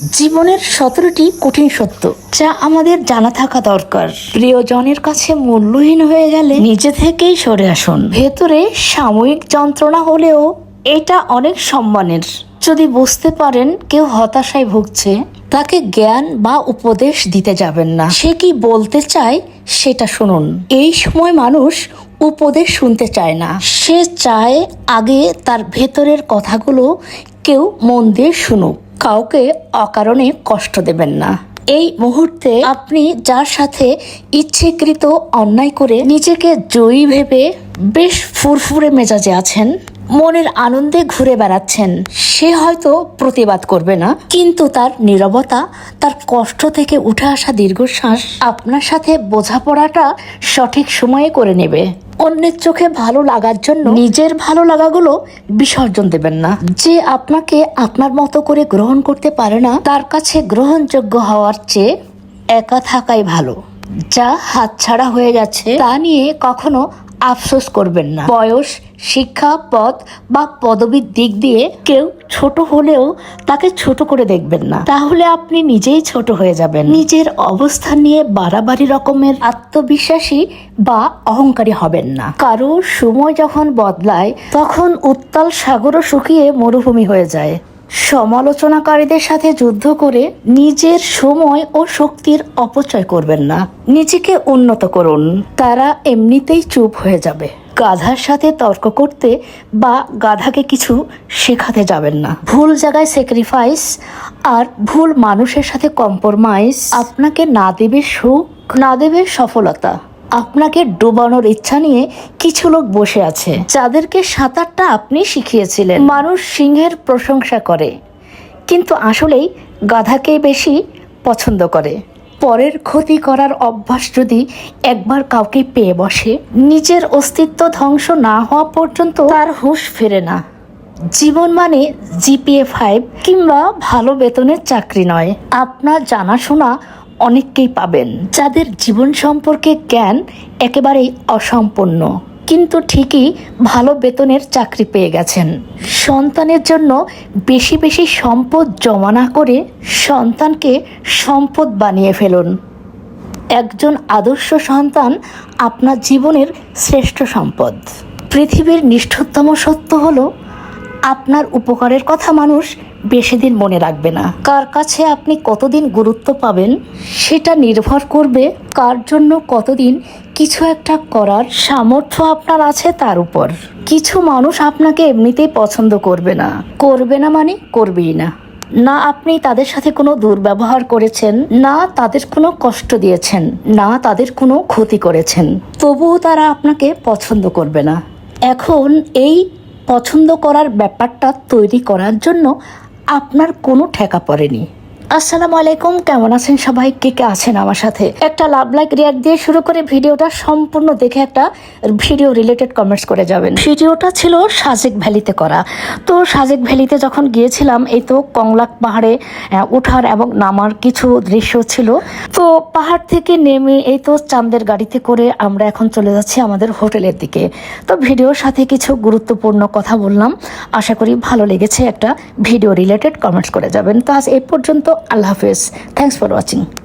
জীবনের সতেরোটি কঠিন সত্য যা আমাদের জানা থাকা দরকার। প্রিয়জনের কাছে মূল্যহীন হয়ে গেলে নিজে থেকেই সরে আসুন। ভেতরে সাময়িক যন্ত্রণা হলেও এটা অনেক সম্মানের। যদি বুঝতে পারেন কেউ হতাশায় ভুগছে, তাকে জ্ঞান বা উপদেশ দিতে যাবেন না। সে কি বলতে চায় সেটা শুনুন। এই সময় মানুষ উপদেশ শুনতে চায় না। সে চায় আগে তার ভেতরের কথাগুলো কেউ মন দিয়ে শুনুক। কাউকে অকারণে কষ্ট দেবেন না। এই মুহূর্তে আপনি যার সাথে ইচ্ছেকৃত অন্যায় করে নিজেকে জয়ী ভেবে বেশ ফুরফুরে মেজাজে আছেন, মনের আনন্দে ঘুরে বেড়াচ্ছেন, সে হয়তো প্রতিবাদ করবে না। কিন্তু তার নীরবতা, তার কষ্ট থেকে উঠে আসা দীর্ঘশ্বাস আপনার সাথে বোঝাপড়াটা সঠিক সময়ে করে নেবে। অন্যের চোখে ভালো লাগার জন্য নিজের ভালো লাগাগুলো বিসর্জন দেবেন না। যে আপনাকে আপনার মতো করে গ্রহণ করতে পারে না, তার কাছে গ্রহণযোগ্য হওয়ার চেয়ে একা থাকাই ভালো। যা হাত ছাড়া হয়ে যাচ্ছে তা নিয়ে কখনো আফসোস করবেন না। বয়স, শিক্ষা পদ বা পদবীর দিক দিয়ে কেউ ছোট হলেও তাকে ছোট করে দেখবেন না। তাহলে আপনি নিজেই ছোট হয়ে যাবেন। নিজের অবস্থান নিয়ে বাড়াবাড়ি রকমের আত্মবিশ্বাসী বা অহংকারী হবেন না। কারও সময় যখন বদলায়, তখন উত্তাল সাগরও শুকিয়ে মরুভূমি হয়ে যায়। সমালোচনাকারীদের সাথে যুদ্ধ করে নিজের সময় ও শক্তির অপচয় করবেন না। নিজেকে উন্নত করুন। তারা এমনিতেই চুপ হয়ে যাবে। গাধার সাথে তর্ক করতে বা গাধাকে কিছু শেখাতে যাবেন না। ভুল জায়গায় স্যাক্রিফাইস আর ভুল মানুষের সাথে কম্প্রোমাইজ আপনাকে না দেবে সুখ, না দেবে সফলতা। আপনাকে ডোবানোর ইচ্ছা নিয়ে কিছু লোক বসে আছে, যাদেরকে সাঁতারটা আপনি শিখিয়েছিলেন। মানুষ সিংহের প্রশংসা করে, কিন্তু আসলেই গাধাকেই বেশি পছন্দ করে। পরের ক্ষতি করার অভ্যাস যদি একবার কাউকে পেয়ে বসে, নিজের অস্তিত্ব ধ্বংস না হওয়া পর্যন্ত তার হুঁশ ফেরে না। জীবন মানে জিপিএ ফাইভ কিংবা ভালো বেতনের চাকরি নয়। আপনার জানাশোনা অনেককেই পাবেন। যাদের জীবন সম্পর্কে জ্ঞান একেবারেই অসম্পূর্ণ, কিন্তু ঠিকই ভালো বেতনের চাকরি পেয়ে গেছেন। সন্তানের জন্য বেশি বেশি সম্পদ জমা না করে সন্তানকে সম্পদ বানিয়ে ফেলুন। একজন আদর্শ সন্তান আপনার জীবনের শ্রেষ্ঠ সম্পদ। পৃথিবীর নিষ্ঠতম সত্য হলো, আপনার উপকারের কথা মানুষ বেশি দিন মনে রাখবে না। কার কাছে আপনি কতদিন গুরুত্ব পাবেন, সেটা নির্ভর করবে কার জন্য কতদিন কিছু একটা করার সামর্থ্য আপনার আছে তার উপর। কিছু মানুষ আপনাকে এমনিতেই পছন্দ করবে না। করবে না মানে করবেই না। না আপনি তাদের সাথে কোনো দুর্ব্যবহার করেছেন, না তাদের কোনো কষ্ট দিয়েছেন, না তাদের কোনো ক্ষতি করেছেন। তবুও তারা আপনাকে পছন্দ করবে না। এখন এই পছন্দ করার ব্যাপারটা তৈরি করার জন্য আপনার কোনো ঠেকা পড়েনি। আসসালামু আলাইকুম, কেমন আছেন সবাই? কে কে আছেন আমার সাথে? একটা লাভ লাইক রিয়াক্ট দিয়ে শুরু করে ভিডিওটা সম্পূর্ণ দেখে একটা ভিডিও রিলেটেড কমেন্টস করে যাবেন। ভিডিওটা ছিল সাজেক ভ্যালিতে করা। তো সাজেক ভ্যালিতে যখন গিয়েছিলাম, এই তো কংলাক পাহাড়ে ওঠার এবং নামার কিছু দৃশ্য ছিল। তো পাহাড় থেকে নেমে এই তো চাঁদের গাড়িতে করে আমরা এখন চলে যাচ্ছি আমাদের হোটেলের দিকে। তো ভিডিওর সাথে কিছু গুরুত্বপূর্ণ কথা বললাম। আশা করি ভালো লেগেছে একটা ভিডিও রিলেটেড কমেন্টস করে যাবেন। তো আজ এই পর্যন্ত আল্লাহ হাফেজ থ্যাংকস ফর ওয়াচিং